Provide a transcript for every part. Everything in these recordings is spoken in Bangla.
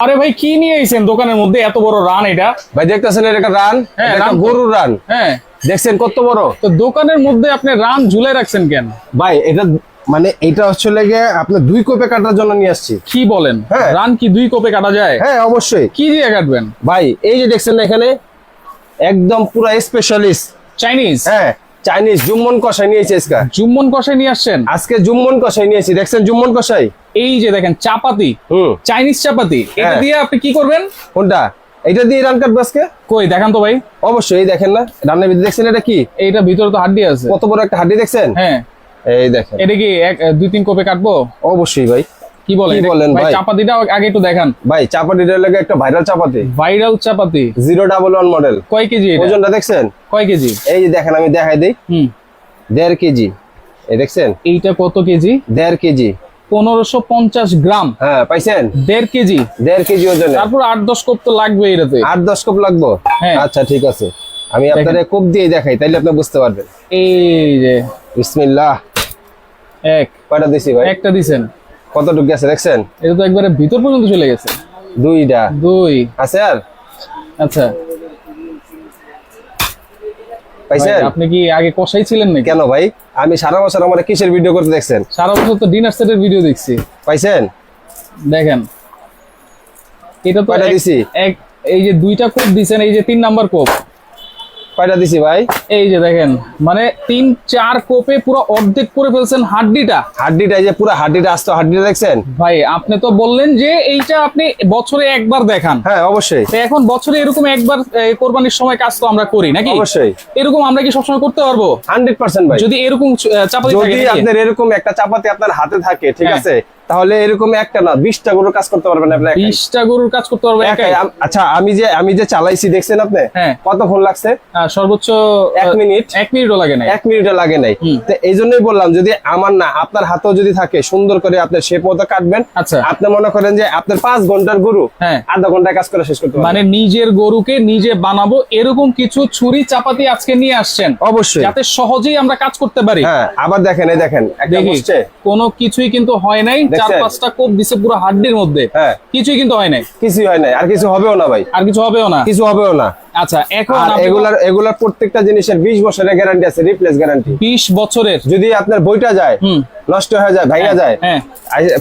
আরে ভাই কি নিয়ে এসেছেন দোকানের মধ্যে? এত বড় রান এটা। ভাই দেখতেছেন এটা একটা রান? হ্যাঁ, এটা গরুর রান। হ্যাঁ। দেখছেন কত বড়? তো দোকানের মধ্যে আপনি রান ঝুলে রাখছেন কেন? ভাই এটা মানে এটা হচ্ছে লেগে আপনার দুই কোপে কাটার জন্য নিয়ে আসছি। কি বলেন? হ্যাঁ। রান কি দুই কোপে কাটা যায়? হ্যাঁ অবশ্যই। কি দিয়ে কাটবেন? ভাই এই যে দেখছেন না এখানে একদম পুরো স্পেশালিস্ট চাইনিজ হ্যাঁ। চাইনিজ জুম্মন কষাই নিয়েছি আজকে। জুম্মন কষাই নিয়ে আসছেন? আজকে জুম্মন কষাই নিয়েছি দেখছেন জুম্মন কষাই এই যে দেখেন চাপাতি। হুম। চাইনিজ চাপাতি। এটা হ্যাঁ। দিয়ে আপনি কি করবেন? কোনটা? এটা দিয়ে রান কাটবো আজকে? কই দেখান তো ভাই। অবশ্যই এই দেখেন না। রান্নার ভিতরে দেখছেন এটা কি? এইটা ভিতরে তো হাড্ডি আছে। কত বড় একটা হাড্ডি দেখছেন? হ্যাঁ। এই দেখেন। এটা কি এক দুই তিন কোপে কাটবো? অবশ্যই ভাই। কি বলেন? ভাই? চাপাতিটা আগে একটু দেখান। ভাই চাপাটিটার লাগে একটা ভাইরাল চাপাতি। ভাইরাল চাপাতি। জিরো ডাবল ওয়ান মডেল কয় কেজি? ওজনটা দেখছেন? কয় কেজি? এই যে দেখেন আমি দেখাই দিই। হুম। দেড় কেজি। এই দেখছেন? এইটা কত কেজি? দেড় কেজি। পনেরোশো পঞ্চাশ গ্রাম। হ্যাঁ পাইছেন? দেড় কেজি। দেড় কেজি ওজনে। তারপর আট দশ কোপ তো লাগবে এটাতে। আট দশ কোপ লাগবো? হ্যাঁ। আচ্ছা ঠিক আছে। আমি আপনার কোপ দিয়ে দেখাই তাইলে আপনি বুঝতে পারবেন। এই যে। বিসমিল্লাহ। এক। কয়টা দিছি ভাই? একটা দিছেন। কতটুকু গেছে দেখছেন? এটা তো একবারে ভিতর পর্যন্ত চলে গেছে। দুইটা। দুই। আছে আর? আচ্ছা। পাইছেন? আপনি কি আগে কষাই ছিলেন নাকি? কেন ভাই? আমি সারা বছর আমার কিসের ভিডিও করতে দেখছেন? সারা বছর তো ডিনার সেটের ভিডিও দেখছি। পাইছেন? দেখেন। এটা তো দিছি? এক এই যে দুইটা কোপ দিছেন এই যে তিন নাম্বার কোপ। কয়টা দিছি ভাই? এই যে দেখেন মানে তিন চার কোপে পুরো অর্ধেক করে ফেলছেন হাড্ডিটা। হাড্ডিটা যে পুরো হাড্ডিটা আসতো হাড্ডিটা দেখছেন? ভাই আপনি তো বললেন যে এইটা আপনি বছরে একবার দেখান। হ্যাঁ অবশ্যই। তো এখন বছরে এরকম একবার কোরবানির সময় কাজ তো আমরা করি নাকি? অবশ্যই। এরকম আমরা কি সবসময় করতে পারব? হান্ড্রেড পার্সেন্ট ভাই। যদি এরকম চাপাতি যদি আপনার এরকম একটা চাপাতি আপনার হাতে থাকে ঠিক হ্যাঁ। আছে তাহলে এরকম একটা না বিশটা গরু কাজ করতে পারবেন আপনি বিশটা গরুর কাজ করতে পারব একাই। একাই। আচ্ছা আমি যে আমি যে চালাইছি দেখছেন আপনি? হ্যাঁ। কতক্ষণ লাগছে? সর্বোচ্চ এক মিনিট। এক মিনিটও লাগে না এক মিনিটও লাগে নাই। তো এই জন্যই বললাম যদি আমার না আপনার হাতেও যদি থাকে সুন্দর করে আপনার শেপ মতো কাটবেন। আচ্ছা। আপনি মনে করেন যে আপনার পাঁচ ঘণ্টার গরু হ্যাঁ। আধা ঘন্টায় কাজ করে শেষ করতে পারবেন। মানে নিজের গরুকে নিজে বানাবো এরকম কিছু ছুরি চাপাতি আজকে নিয়ে আসছেন। অবশ্যই। যাতে সহজেই আমরা কাজ করতে পারি। হ্যাঁ আবার দেখেন এই দেখেন কোনো কিছুই কিন্তু হয় নাই। চার পাঁচটা কোপ দিছে পুরো হাড্ডির মধ্যে। হ্যাঁ। কিছুই কিন্তু হয় নাই। কিছুই হয় নাই। আর কিছু হবেও না ভাই। আর কিছু হবেও না। কিছু হবেও না। আচ্ছা এখন এগুলার এগুলার প্রত্যেকটা জিনিসের বিশ বছরের গ্যারান্টি আছে রিপ্লেস গ্যারান্টি বিশ বছরের? যদি আপনার বইটা যায় নষ্ট হয়ে যায় ভাইয়া যায় হ্যাঁ।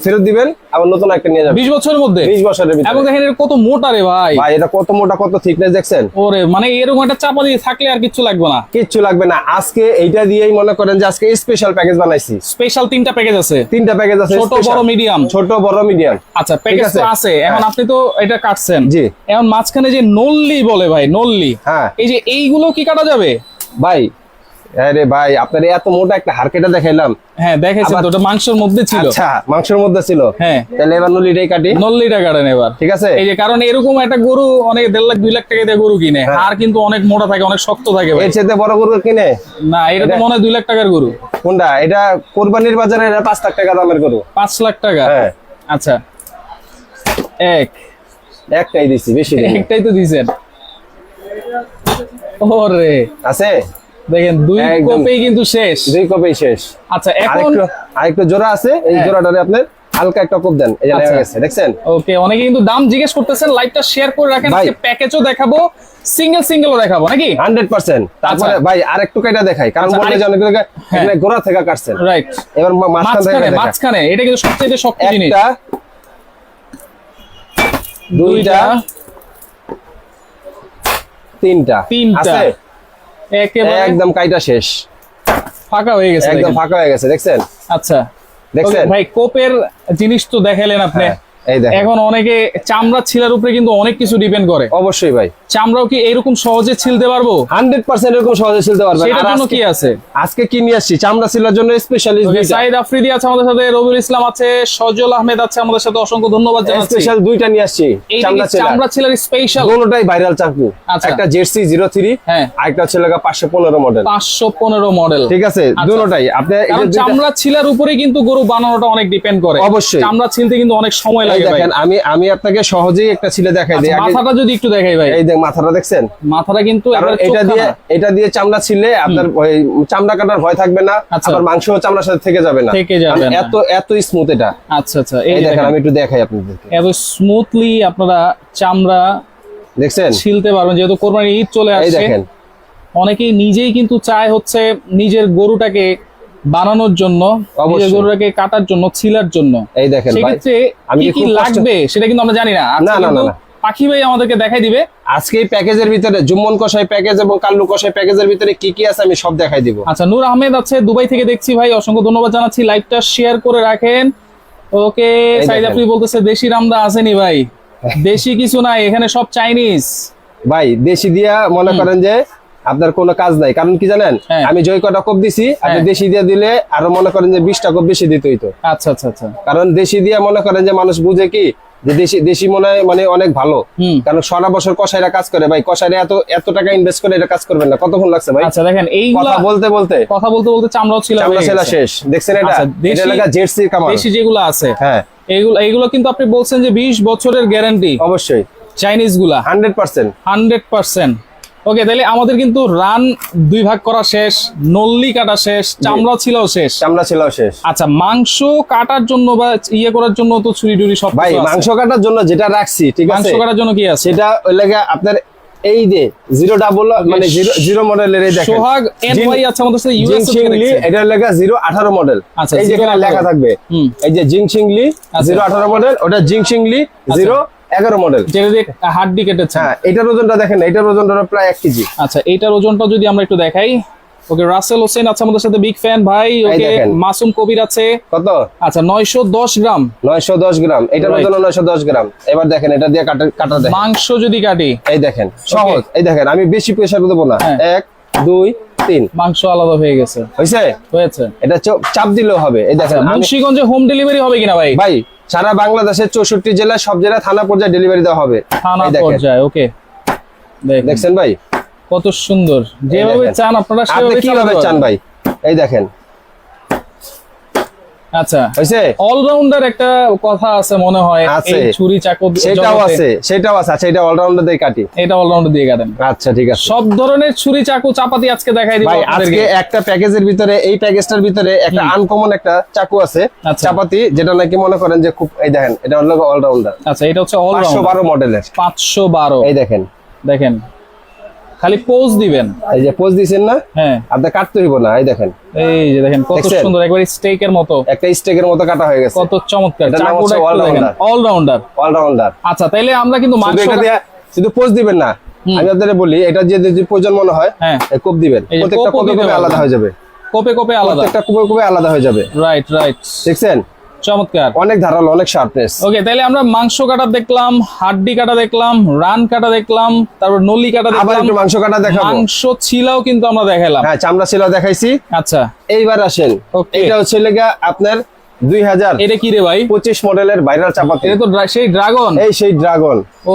ফেরত দিবেন আবার নতুন একটা নিয়ে যাবেন। বিশ বছরের মধ্যে? বিশ বছরের এবং দেখেন এটা কত মোটা রে ভাই। ভাই এটা কত মোটা কত থিকনেস দেখছেন? ওরে মানে এরকম একটা চাপা দিয়ে থাকলে আর কিছু লাগবে না। কিচ্ছু লাগবে না। আজকে এইটা দিয়েই মনে করেন যে আজকে স্পেশাল প্যাকেজ বানাইছি। স্পেশাল তিনটা প্যাকেজ আছে। তিনটা প্যাকেজ আছে ছোট বড় মিডিয়াম ছোট বড় মিডিয়াম আচ্ছা প্যাকেজ আছে? এখন হ্যাঁ। আপনি তো এটা কাটছেন। জি। এখন মাঝখানে যে নল্লি বলে ভাই নল্লি হ্যাঁ। এই যে এইগুলো কি কাটা যাবে? ভাই আরে ভাই আপনার এত মোটা একটা হারকেটা দেখাইলাম। হ্যাঁ আবার- তো ওটা মাংসের মধ্যে ছিল। আচ্ছা মাংসের মধ্যে ছিল। হ্যাঁ। তাহলে এবার নলিটাই কাটি। নল্লিটা কাটেন এবার। ঠিক আছে? এই যে কারণ এরকম একটা গরু অনেক দেড় লাখ দুই লাখ টাকা দিয়ে গরু কিনে। হ্যাঁ। আর কিন্তু অনেক মোটা থাকে অনেক শক্ত থাকে ভাই। এর সাথে বড় গরু কিনে? না এটা তো মনে হয় দুই লাখ টাকার গরু। কোনটা? এটা কোরবানির বাজারে এটা পাঁচ লাখ টাকা দামের গরু। পাঁচ লাখ টাকা? হ্যাঁ। আচ্ছা। এক। একটাই দিছি বেশি। একটাই তো দিছেন। ওরে। আছে? দেখেন দুই। কোপেই কিন্তু শেষ। দুই কপেই শেষ। আচ্ছা এখন আরেকটু জোড়া আছে। এই হ্যাঁ। জোড়াটারে আপনার হালকা একটা কোপ দেন। এই যে আচ্ছা। লেগে গেছে দেখছেন? ওকে অনেকে কিন্তু দাম জিজ্ঞেস করতেছেন লাইভটা শেয়ার করে রাখেন আজকে প্যাকেজও দেখাবো সিঙ্গেল সিঙ্গেলও দেখাবো নাকি? Hundred percent. তারপরে আচ্ছা। ভাই আরেকটু কাইটা দেখাই কারণ আচ্ছা, বললে যে অনেক জায়গায়। এখানে গোড়া থেকে কাটছেন। রাইট এবার মাঝখান থেকে মাঝখানে এটা কিন্তু সবচেয়ে শক্ত জিনিস। একটা দুইটা তিনটা। তিনটা। একেবারে একদম কাইটা শেষ। ফাঁকা হয়ে গেছে একদম ফাঁকা হয়ে গেছে দেখছেন? আচ্ছা। দেখছেন? ভাই কোপের জিনিস তো দেখালেন আপনি। হ্যাঁ, এখন অনেকে চামড়া ছিলার উপরে কিন্তু অনেক কিছু ডিপেন্ড করে। অবশ্যই ভাই। চামড়াও কি এরকম সহজে ছিলতে পারব? হান্ড্রেড পার্সেন্ট এরকম সহজে ছিলতে পারবেন সেটার জন্য কি আছে? আজকে কি নিয়ে আসছি? চামড়া ছিলার জন্য স্পেশালিস্ট সাইদ আফ্রিদি আছে আমাদের সাথে রবিউল ইসলাম আছে সজল আহমেদ আছে আমাদের সাথে অসংখ্য ধন্যবাদ জানাচ্ছি। স্পেশাল দুইটা নিয়ে আসছি চামড়া ছিলা চামড়া ছিলার স্পেশাল দুটোটাই ভাইরাল চাকু। আচ্ছা। একটা জার্সি জিরো থ্রি হ্যাঁ। আরেকটা হচ্ছে লাগা পাঁচশো পনেরো মডেল পাঁচশো পনেরো মডেল ঠিক আছে? আচ্ছা। দুটোটাই আপনি চামড়া ছিলার উপরে কিন্তু গরু বানানোটা অনেক ডিপেন্ড করে। অবশ্যই। চামড়া ছিলতে কিন্তু অনেক সময় লাগে। ভাই দেখেন আমি আমি আপনাকে সহজেই একটা ছিলে দেখাই দিই। আচ্ছা, মাথাটা যদি একটু দেখাই ভাই। এই দেখ মাথাটা দেখছেন? মাথাটা কিন্তু এটা দিয়ে এটা দিয়ে চামড়া ছিলে আপনার চামড়া কাটার ভয় থাকবে না আচ্ছা। আবার মাংস চামড়ার সাথে থেকে যাবে না। থেকে যাবে। এত এত স্মুথ এটা। আচ্ছা আচ্ছা এই দেখেন আমি একটু দেখাই আপনাদেরকে। এত স্মুথলি আপনারা চামড়া দেখছেন? ছিলতে পারবেন যেহেতু কোরবানি ঈদ চলে এই আসছে। দেখেন। অনেকেই নিজেই কিন্তু চায় হচ্ছে নিজের গরুটাকে বানানোর জন্য গরুটাকে কাটার জন্য ছিলার জন্য। এই দেখেন সেক্ষেত্রে আমি কি লাগবে সেটা কিন্তু আমরা জানি না। না, না, না, না। পাখি ভাই আমাদেরকে দেখাই দিবে। আজকে এই প্যাকেজের ভিতরে জুম্মন কষাই প্যাকেজ এবং কাল্লু কষাই প্যাকেজের ভিতরে কি কি আছে আমি সব দেখাই দিব। আচ্ছা নূর আহমেদ আছে দুবাই থেকে দেখছি ভাই অসংখ্য ধন্যবাদ জানাচ্ছি। লাইভটা শেয়ার করে রাখেন। ওকে সাইদ আপনি বলতেছে দেশি রামদা আসেনি ভাই। দেশি কিছু নাই এখানে সব চাইনিজ ভাই দেশি দিয়া মনে করেন যে আপনার কোনো কাজ নাই। কারণ কি জানেন? হ্যাঁ। আমি জয় কটা কোপ দিছি আপনি হ্যাঁ। দেশি দিয়ে দিলে আরও মনে করেন যে বিশটা কোপ বেশি দিতে হইতো। আচ্ছা আচ্ছা আচ্ছা। কারণ দেশি দিয়ে মনে করেন যে মানুষ বুঝে কি? যে দেশি দেশি মনে হয় মানে অনেক ভালো। কারণ সারা বছর কষাইরা কাজ করে। ভাই কষাইরা এত এত টাকা ইনভেস্ট করে এটা কাজ করবেন না। কতক্ষণ লাগছে ভাই? আচ্ছা দেখেন এইগুলা কথা বলতে বলতে। কথা বলতে বলতে চামড়াও ছিল চামড়া ছেলা শেষ। দেখছেন এটা? আচ্ছা, এটা লাগা জার্সি কামাল। দেশি যেগুলো আছে। হ্যাঁ। এইগুলো এইগুলো কিন্তু আপনি বলছেন যে বিশ বছরের গ্যারান্টি অবশ্যই। চাইনিজগুলা। Hundred percent hundred percent okay তাহলে আমাদের কিন্তু রান দুই ভাগ করা শেষ নল্লি কাটা শেষ চামড়া ছিল শেষ। চামড়া ছিল শেষ। আচ্ছা মাংস কাটার জন্য বা ইয়ে করার জন্য তো ছুরি টুরি সব ভাই মাংস কাটার জন্য যেটা রাখছি ঠিক আছে? মাংস কাটার জন্য কি আছে? সেটা ওই লাগা আপনার এই যে জিরো ডাবল মানে জিরো জিরো মডেলের এই দেখেন। সোহাগ এন জিন- ভাই আছে আমাদের সাথে ইউএস সিংলি এটার লেখা জিরো আঠারো মডেল আচ্ছা, এই 0 যেখানে লেখা থাকবে। এই যে জিং সিংলি আচ্ছা। জিরো আঠারো মডেল ওটা জিং সিংলি জিরো এগারো মডেল যেটা দিয়ে হাড্ডি কেটেছে। হ্যাঁ এটার ওজনটা দেখেন এটার ওজনটা প্রায় এক কেজি। আচ্ছা এইটার ওজনটা যদি আমরা একটু দেখাই। ওকে রাসেল হোসেন আছে আমাদের সাথে বিগ ফ্যান ভাই। ওকে মাসুম কবির আছে। কত? আচ্ছা নয়শো দশ গ্রাম। নয়শো দশ গ্রাম। এটার ওজন নয়শো দশ গ্রাম। এবার দেখেন এটা দিয়ে কাটা কাটা দেখেন। মাংস যদি কাটি। এই দেখেন সহজ। এই দেখেন আমি বেশি প্রেশার দেবো না। হ্যাঁ। এক দুই তিন। মাংস আলাদা হয়ে গেছে। হয়েছে? হয়েছে। এটা চাপ দিলেও হবে। এই দেখেন আমি- মুন্সিগঞ্জে হোম ডেলিভারি হবে কিনা ভাই? ভাই সারা বাংলাদেশের চৌষট্টি জেলায় সব জেলা থানা পর্যায়ে ডেলিভারি দেওয়া হবে। থানা। পর্যায়ে ওকে দেখেন। দেখছেন ভাই? কত সুন্দর। যেভাবে চান আপনারা সেভাবে কীভাবে চান ভাই? এই দেখেন। আচ্ছা অলরাউন্ডার একটা কথা আছে মনে হয় এই ছুরি চাকু সেটাও আছে সেটাও আছে। আচ্ছা এটা অলরাউন্ডার দিয়ে কাটি। এটা অলরাউন্ডার দিয়ে কাটেন। আচ্ছা ঠিক আছে। সব ধরনের ছুরি চাকু চাপাতি আজকে দেখাই দিব আজকে একটা প্যাকেজের ভিতরে এই প্যাকেজটার ভিতরে একটা আনকমন একটা চাকু আছে আচ্ছা। চাপাতি যেটা নাকি মনে করেন যে খুব এই দেখেন এটা হলো অলরাউন্ডার আচ্ছা এটা হচ্ছে অলরাউন্ডার বারো মডেলের পাঁচশো বারো। এই দেখেন। দেখেন খালি পোজ দিবেন। এই যে পোজ দিছেন না? হ্যাঁ। আপনি কাটতে হইব না এই দেখেন। এই যে দেখেন কত সুন্দর একবার স্টেকের মতো। একটা স্টেকের মতো কাটা হয়ে গেছে। কত চমৎকার। চাকুটা দেখেন। অলরাউন্ডার অলরাউন্ডার আচ্ছা তাইলে আমরা কিন্তু মাংস এটা দিয়ে শুধু পোজ দিবেন না। আমি আপনাদের বলি এটা যে যদি প্রয়োজন মনে হয় হ্যাঁ। কোপ দিবেন। প্রত্যেকটা কোপে কোপে আলাদা হয়ে যাবে। কোপে কোপে আলাদা। প্রত্যেকটা কোপে কোপে আলাদা হয়ে যাবে। রাইট রাইট দেখছেন? চমৎকার। অনেক ধারালো অনেক শার্পনেস ওকে তাহলে আমরা মাংস কাটা দেখলাম হাড্ডি কাটা দেখলাম রান কাটা দেখলাম তারপর নলি কাটা আবার দেখলাম। একটু মাংস কাটা দেখাবো। মাংস ছিলাও কিন্তু আমরা দেখালাম। হ্যাঁ চামড়া ছিলাও দেখাইছি। আচ্ছা। এইবার আসেন। এটা হচ্ছে লাগা আপনার দুই হাজার এটা কি রে ভাই? পঁচিশ মডেলের ভাইরাল চাপাতি এটা তো সেই ড্রাগন এই সেই ড্রাগন ও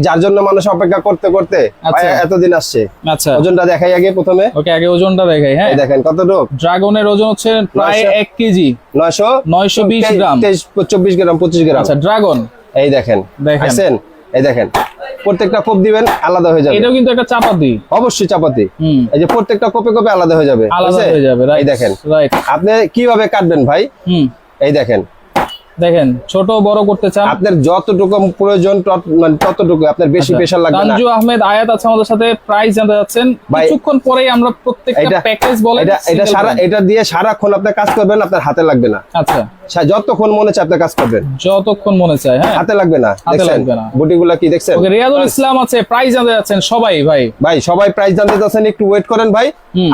যার জন্য মানুষ অপেক্ষা করতে করতে আচ্ছা। এতদিন আসছে। আচ্ছা। ওজনটা দেখাই আগে প্রথমে। ওকে আগে ওজনটা দেখাই হ্যাঁ। দেখেন কত রোগ ড্রাগনের ওজন হচ্ছে প্রায় নয়শো- এক কেজি। নয়শো নয়শো বিশ গ্রাম। তেইশ চব্বিশ গ্রাম পঁচিশ গ্রাম। আচ্ছা ড্রাগন এই দেখেন দেখেন। এই দেখেন প্রত্যেকটা কোপ দিবেন আলাদা হয়ে যাবে। এটাও কিন্তু একটা চাপাতি। অবশ্যই চাপাতি। এই যে প্রত্যেকটা কোপে কোপে আলাদা হয়ে যাবে আলাদা হয়ে যাবে এই দেখেন। রাইট আপনি কীভাবে কাটবেন ভাই? হুম। এই দেখেন দেখেন ছোট বড় করতে চান? আপনার যতটুকু প্রয়োজন মানে ততটুকু আপনার বেশি আচ্ছা, প্রেশার লাগবে না। তানজু আহমেদ আয়াত আছে আমাদের সাথে প্রাইস জানতে যাচ্ছেন কিছুক্ষণ পরেই আমরা প্রত্যেকটা প্যাকেজ বলে এটা এটা সারা এটা দিয়ে সারাক্ষণ আপনি কাজ করবেন আপনার হাতে লাগবে না। আচ্ছা। যতক্ষণ মনে চায় আপনি কাজ করবেন। যতক্ষণ মনে চায় হ্যাঁ। হাতে লাগবে না হাতে দেখছেন? লাগবে না। বুটিগুলা কি দেখছেন? ওকে রিয়াদুল ইসলাম আছে প্রাইস জানতে যাচ্ছেন সবাই ভাই। ভাই সবাই প্রাইস জানতে চাচ্ছেন একটু ওয়েট করেন ভাই।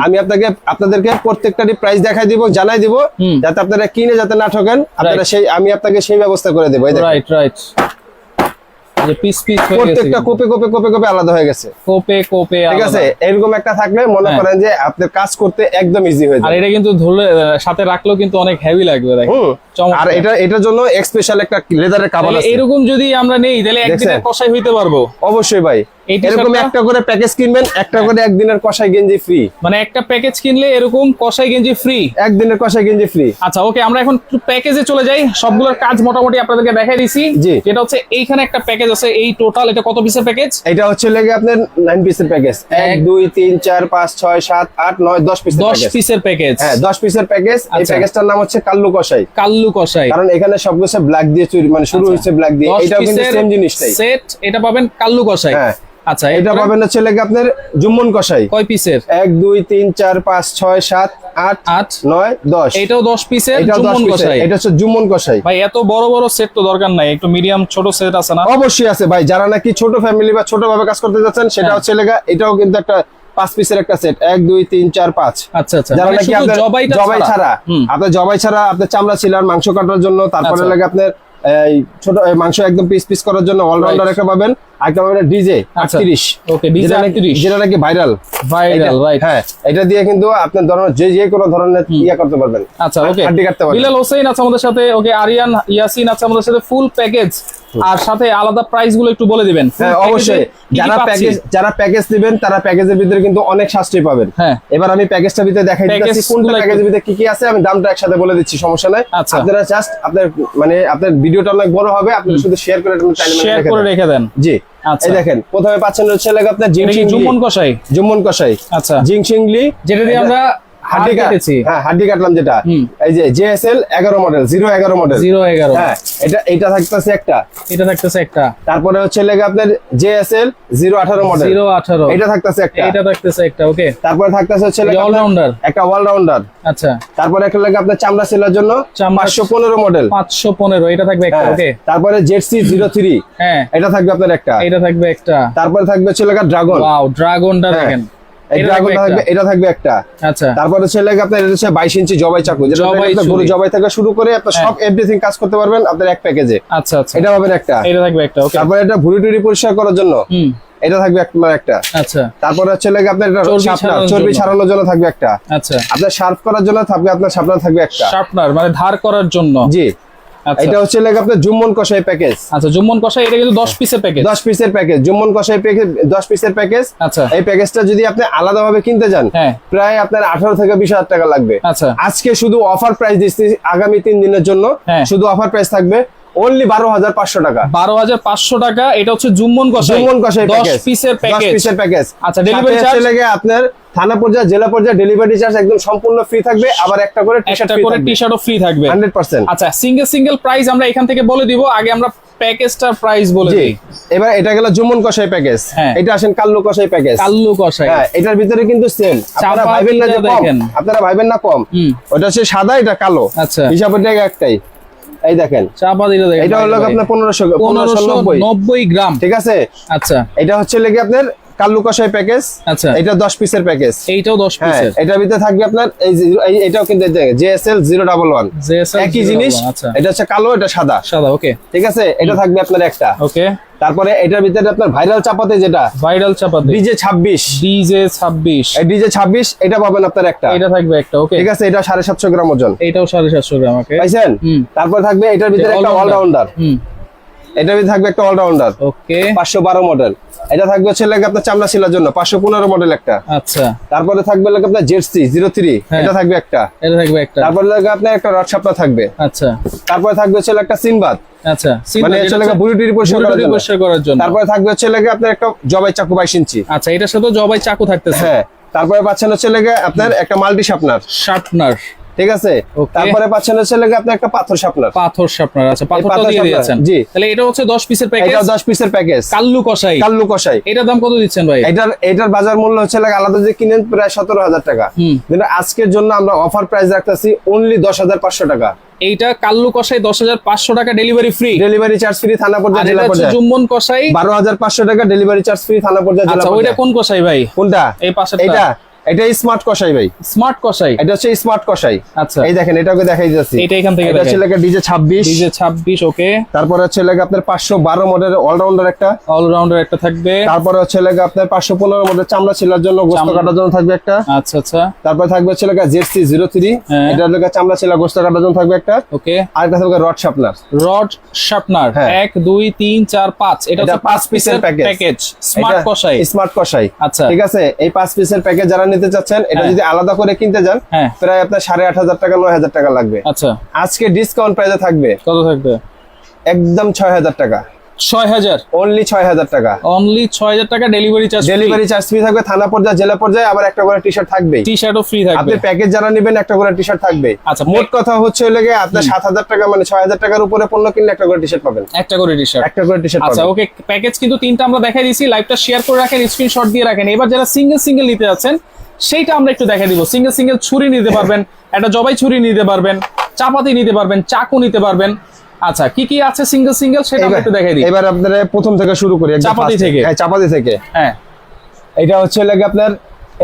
আমি আপনাকে আপনাদেরকে প্রত্যেকটারই প্রাইস দেখাই দিব জানাই দিব যাতে আপনারা কিনে যাতে না ঠকেন আপনারা. সেই আমি আপনাকে সেই ব্যবস্থা করে দেবো রাইট রাইট যে পিস পিস হয়ে গেছে। প্রত্যেকটা কোপে কোপে কোপে কোপে আলাদা হয়ে গেছে। কোপে কোপে ঠিক আছে? এরকম একটা থাকলে মনে হ্যাঁ। করেন যে আপনার কাজ করতে একদম ইজি হয়ে আর এটা কিন্তু সাথে রাখলেও কিন্তু অনেক হেভি লাগবে দেখেন। আর এটা এটার জন্য স্পেশাল একটা লেদারের কাভার আছে। এরকম যদি আমরা নেই তাহলে একদিনে কষাই হইতে পারব। অবশ্যই ভাই। এরকম একটা করে প্যাকেজ কিনবেন একটা করে একদিনের কষাই গেঞ্জি ফ্রি মানে একটা প্যাকেজ কিনলে এরকম কষাই গেঞ্জি ফ্রি একদিনের কষাই গেঞ্জি ফ্রি আচ্ছা ওকে আমরা এখন প্যাকেজে চলে যাই। সবগুলোর কাজ মোটামুটি আপনাদেরকে দেখাই দিছি। যেটা হচ্ছে এইখানে একটা প্যাকেজ আছে এই টোটাল এটা কত পিসের প্যাকেজ এটা হচ্ছে লেগে আপনার নাইন পিসের প্যাকেজ এক এক- দুই তিন চার পাঁচ ছয় সাত আট নয় দশ পিসের দশ প্যাকেজ পিসের প্যাকেজ হ্যাঁ দশ পিসের প্যাকেজ এই আচ্ছা। প্যাকেজটার নাম হচ্ছে কাল্লু কষাই। কাল্লু কষাই। কারণ এখানে সবকিছু ব্ল্যাক দিয়ে চুরি মানে শুরু আচ্ছা। হচ্ছে ব্ল্যাক দিয়ে। এটাও কিন্তু সেম জিনিসটাই। সেট এটা পাবেন কাল্লু কষাই। হ্যাঁ। আচ্ছা এটা পাবেন হচ্ছে লেগে আপনার জুম্মন কষাই কয় পিসের? এক দুই তিন চার পাঁচ ছয় সাত আট আট? নয় দশ। এটাও দশ পিসের জুম্মন কষাই এটা হচ্ছে জুম্মন কষাই ভাই এত বড় বড় সেট তো দরকার নাই একটু মিডিয়াম ছোট সেট আছে না? অবশ্যই আছে ভাই যারা নাকি ছোট ফ্যামিলি বা ছোট ভাবে কাজ করতে যাচ্ছেন সেটা হ্যাঁ। হচ্ছে লেগা এটাও কিন্তু একটা পাঁচ পিসের একটা সেট এক দুই তিন চার পাঁচ। আচ্ছা আচ্ছা। যারা মানে নাকি জবাই ছাড়া? আপনার জবাই ছাড়া আপনার চামড়া ছিলার মাংস কাটার জন্য তারপরে আচ্ছা। লাগে আপনার এই ছোট মাংস একদম পিস পিস করার জন্য অলরাউন্ডার একটা পাবেন। একটা পাবেন ডিজে আচ্ছা। আটত্রিশ। Okay, DJ 38 যেটা নাকি ভাইরাল ভাইরাল রাইট হ্যাঁ এটা দিয়ে কিন্তু যে যে কোনো ধরনের ইয়া করতে পারবেন। আচ্ছা ওকে হাড্ডি কাটতে পারবেন। বিলাল হোসেন আছে আমাদের সাথে ওকে আরিয়ান ইয়াসিন আছে আমাদের সাথে ফুল প্যাকেজ আর সাথে আলাদা প্রাইসগুলো একটু বলে দিবেন। হ্যাঁ অবশ্যই। যারা প্যাকেজ যারা প্যাকেজ নেবেন তারা প্যাকেজের ভিতরে কিন্তু অনেক সাশ্রয় পাবেন। হ্যাঁ। এবার আমি প্যাকেজটা ভিতরে দেখাই দিচ্ছি একটু- প্যাকেজের ভিতরে কি কি আছে আমি দামটা একসাথে বলে দিচ্ছি সমস্যা নাই। আচ্ছা। আপনারা জাস্ট আপনার মানে আপনার ভিডিওটা অনেক বড় হবে আপনারা শুধু শেয়ার করে শেয়ার করে রেখে দেন। জি। এই দেখেন প্রথমে পাচ্ছেন হচ্ছে আপনার জিংসিং জুমন কষাই জুম্মন কষাই আচ্ছা। জিংসিংলি। যেটা দিয়ে আমরা হাড্ডি কেটেছি। হ্যাঁ হাড্ডি কাটলাম যেটা। এই যে জেএসএল এগারো মডেল জিরো এগারো মডেল জিরো এগারো। হ্যাঁ এটা এটা থাকতেছে একটা। এটা থাকতেছে একটা। তারপরে হচ্ছে লেগে আপনার জেএসএল জিরো আঠারো মডেল জিরো আঠারো। এটা থাকতেছে একটা। এটা থাকতেছে একটা ওকে তারপরে থাকতেছে হচ্ছে লেগে অলরাউন্ডার একটা অলরাউন্ডার আচ্ছা। তারপরে একটা লাগে আপনার চামড়া সেলার জন্য চামড়া- পাঁচশো পনেরো মডেল পাঁচশো পনেরো এটা থাকবে একটা হ্যাঁ। ওকে তারপরে জেডসি জিরো থ্রি হ্যাঁ। এটা থাকবে আপনার একটা। এটা থাকবে একটা। তারপরে থাকবে হচ্ছে লেগে ড্রাগন ওয়াও ড্রাগনটা হ্যাঁ। দেখেন। এটা থাকবে একটা। আচ্ছা। তারপরে হচ্ছে লেগে আপনার এটা হচ্ছে বাইশ ইঞ্চি জবাই চাকু যেটা গরু জবাই থেকে শুরু করে আপনার হ্যাঁ। সব এভরিথিং কাজ করতে পারবেন আপনার এক প্যাকেজে আচ্ছা আচ্ছা। এটা পাবেন একটা। এটা থাকবে একটা এটা ভুড়ি টুড়ি পরিষ্কার করার জন্য। হুম। এটা থাকবে এক- মানে একটা। আচ্ছা। তারপরে হচ্ছে লেগে আপনার এটা চর্বি ছাড়ানোর জন্য। থাকবে একটা। আচ্ছা। আপনার শার্প করার জন্য থাকবে আপনার শার্পনার থাকবে একটা। শার্পনার মানে ধার করার জন্য। জি। এটা হচ্ছে লেগে আপনার জুম্মন কষাই প্যাকেজ আচ্ছা জুম্মন কষাই এটা কিন্তু দশ পিসের প্যাকেজ দশ পিসের প্যাকেজ জুম্মন কষাই প্যাকেজ দশ পিসের প্যাকেজ আচ্ছা। এই প্যাকেজটা যদি আপনি আলাদাভাবে কিনতে যান হ্যাঁ। প্রায় আপনার আঠারো থেকে বিশ হাজার টাকা লাগবে। আচ্ছা। আজকে শুধু অফার প্রাইস দিচ্ছি আগামী তিন দিনের জন্য। হ্যাঁ। শুধু অফার প্রাইস থাকবে অনলি বারো হাজার পাঁচশো টাকা। বারো হাজার পাঁচশো টাকা এটা হচ্ছে জুম্মন কষাই জুম্মন কষাই দশ পিসের প্যাকেজ পিসের প্যাকেজ আচ্ছা, charge? হচ্ছে লেগে আপনার থানা পর্যায়ে জেলা পর্যায়ে ডেলিভারি চার্জ একদম সম্পূর্ণ ফ্রি থাকবে আবার একটা করে টি শার্ট করে টি শার্টও ফ্রি থাকবে। হান্ড্রেড পার্সেন্ট আচ্ছা সিঙ্গেল সিঙ্গেল প্রাইস আমরা এখান থেকে বলে দিব আগে আমরা প্যাকেজটার প্রাইস বলে দিই। এবার এটা গেল জুম্মন কষাই প্যাকেজ। এটা আসেন কাল্লু কষাই প্যাকেজ কাল্লু কষাই হ্যাঁ এটার ভিতরে কিন্তু সেম আপনারা ভাইবেন না যে কম। দেখেন। আপনারা ভাইবেন না কম। ওটা হচ্ছে সাদা এটা কালো। আচ্ছা। হিসাবের জায়গা একটাই। এই দেখেন। চাপা দিলে দেখেন এটা হলো আপনার পনেরোশো পনেরোশো পনেরোশো নব্বই। নব্বই গ্রাম। ঠিক আছে? আচ্ছা। এটা হচ্ছে লেগে আপনার কাল্লু কষাই প্যাকেজ আচ্ছা। এটা দশ পিসের প্যাকেজ এইটাও দশ হ্যাঁ পিসের এটার ভিতরে থাকবে আপনার এই এটাও কিন্তু JSL zero double one JSL একই জিনিস আচ্ছা। এটা হচ্ছে কালো এটা সাদা। সাদা ওকে ঠিক আছে? এটা থাকবে আপনার একটা। ওকে তারপরে এটার ভিতরে আপনার ভাইরাল চাপাতে যেটা ভাইরাল চাপাতি। ডিজে ছাব্বিশ। ডিজে ছাব্বিশ। এই ডিজে ছাব্বিশ এটা পাবেন আপনার একটা। এটা থাকবে একটা ওকে ঠিক আছে? এটা সাড়ে সাতশো গ্রাম ওজন। সাড়ে সাতশো গ্রাম ওকে পাইছেন? তারপর থাকবে এটার ভিতরে একটা অলরাউন্ডার হুম। ভিতরে থাকবে একটা অলরাউন্ডার ওকে। পাঁচশো বারো মডেল এটা থাকবে হচ্ছে লাগে আপনার চামড়া শিলার জন্য পাঁচশো পনেরো মডেল একটা। আচ্ছা। তারপরে থাকবে লাগে আপনার জিরো থ্রি হ্যাঁ। এটা থাকবে একটা। এটা থাকবে একটা। তারপরে লাগে আপনার একটা রড সাপটা থাকবে। আচ্ছা। তারপরে থাকবে হচ্ছে একটা সিনবাদ আচ্ছা মানে হচ্ছে লাগে বুড়ি টুড়ি পরিষ্কার করার জন্য। পরিষ্কার করার জন্য। তারপরে থাকবে হচ্ছে লাগে আপনার একটা জবাই চাকু বাইশ ইঞ্চি। আচ্ছা এটার সাথে জবাই চাকু থাকতেছে। হ্যাঁ তারপরে পাচ্ছেন হচ্ছে লেগে আপনার একটা মাল্টি শার্পনার। শার্পনার। ঠিক আছে? তারপরে পাচ্ছেন হচ্ছে লেগে আপনার একটা পাথর শার্পনার পাথর শার্পনার আচ্ছা পাথরটা পাথর দিয়ে দিয়েছেন। জি। তাহলে এটা হচ্ছে দশ পিসের প্যাকেজ এটা দশ পিসের প্যাকেজ কাল্লু কষাই কাল্লু কষাই এটার দাম কত দিচ্ছেন ভাই? এটার এটার বাজার মূল্য হচ্ছে লাগে আলাদা যে কিনেন প্রায় সতেরো হাজার টাকা। হুম। কিন্তু আজকের জন্য আমরা অফার প্রাইস রাখতেছি অনলি দশ হাজার পাঁচশো টাকা। এইটা কাল্লু কষাই দশ হাজার পাঁচশো টাকা delivery free delivery charge free থানা এটা জেলা পর্যায়ে। জুম্বন কষাই বারো হাজার পাঁচশো টাকা ডেলিভারি চার্জ ফ্রি থানা পর্যায়ে জেলা আচ্ছা ওইটা কোন কষাই ভাই? কোনটা? এই পাশেরটা। এটা এটা স্মার্ট কষাই ভাই। স্মার্ট কষাই এটা হচ্ছে স্মার্ট কষাই আচ্ছা। এই দেখেন এটাকে দেখাই যাচ্ছি এটা এখান থেকে এটা হচ্ছে। ডিজে ছাব্বিশ। ডিজে ছাব্বিশ ওকে। তারপরে হচ্ছে লেগে আপনার পাঁচশো বারো মডেল অলরাউন্ডার একটা। অলরাউন্ডার একটা থাকবে। তারপরে হচ্ছে লেগে আপনার পাঁচশো পনেরো মডেল চামড়া ছিলার জন্য গোস্ত কাটার জন্য থাকবে একটা। আচ্ছা আচ্ছা। তারপরে থাকবে হচ্ছে লেগে হ্যাঁ। এটা লেগে চামড়া ছিলা গোস্ত কাটার জন্য থাকবে একটা। ওকে। আর একটা থাকবে রড শার্পনার রড শার্পনার হ্যাঁ। এক দুই তিন চার পাঁচ। এটা এটা হচ্ছে পাঁচ পিসের প্যাকেজ প্যাকেজ স্মার্ট কষাই স্মার্ট কষাই আচ্ছা। ঠিক আছে? এই পাঁচ পিসের প্যাকেজ যারা নিতে চাচ্ছেন এটা হ্যাঁ। যদি আলাদা করে কিনতে যান হ্যাঁ। প্রায় আপনার সাড়ে আট হাজার টাকা নয় হাজার টাকা লাগবে। আচ্ছা। আজকে ডিসকাউন্ট প্রাইসে থাকবে কত থাকবে? একদম ছয় হাজার টাকা। ছয় হাজার। অনলি ছয় হাজার টাকা। অনলি ছয় হাজার টাকা delivery charge delivery charge free থাকবে থানা পর্যায়ে জেলা পর্যায়ে আবার একটা করে টি শার্ট থাকবেই। টি শার্টও ফ্রি থাকবে। আপনি প্যাকেজ যারা নেবেন একটা করে টি শার্ট থাকবে। আচ্ছা, মোট কথা হচ্ছে লেগে আপনার সাত হাজার টাকা মানে ছয় হাজার টাকার উপরে পণ্য কিনলে একটা করে টি শার্ট পাবেন। একটা করে টি শার্ট একটা করে টি শার্ট আচ্ছা ওকে প্যাকেজ কিন্তু তিনটা আমরা দেখাই দিয়েছি। লাইভটা শেয়ার করে রাখেন স্ক্রিনশট দিয়ে রাখেন। এবার যারা সিঙ্গেল সিঙ্গেল নিতে যাচ্ছেন সেইটা আমরা একটু দেখাই দিব। সিঙ্গেল সিঙ্গেল ছুরি নিতে পারবেন একটা জবাই ছুরি নিতে পারবেন চাপাতি নিতে পারবেন চাকু নিতে পারবেন। আচ্ছা কি কি আছে সিঙ্গেল সিঙ্গেল সেটা একটু দেখাই দিই। এবার আপনারা প্রথম থেকে শুরু করি চাপাতি থেকে। হ্যাঁ চাপাতি থেকে। হ্যাঁ। এটা হচ্ছে লাগে আপনার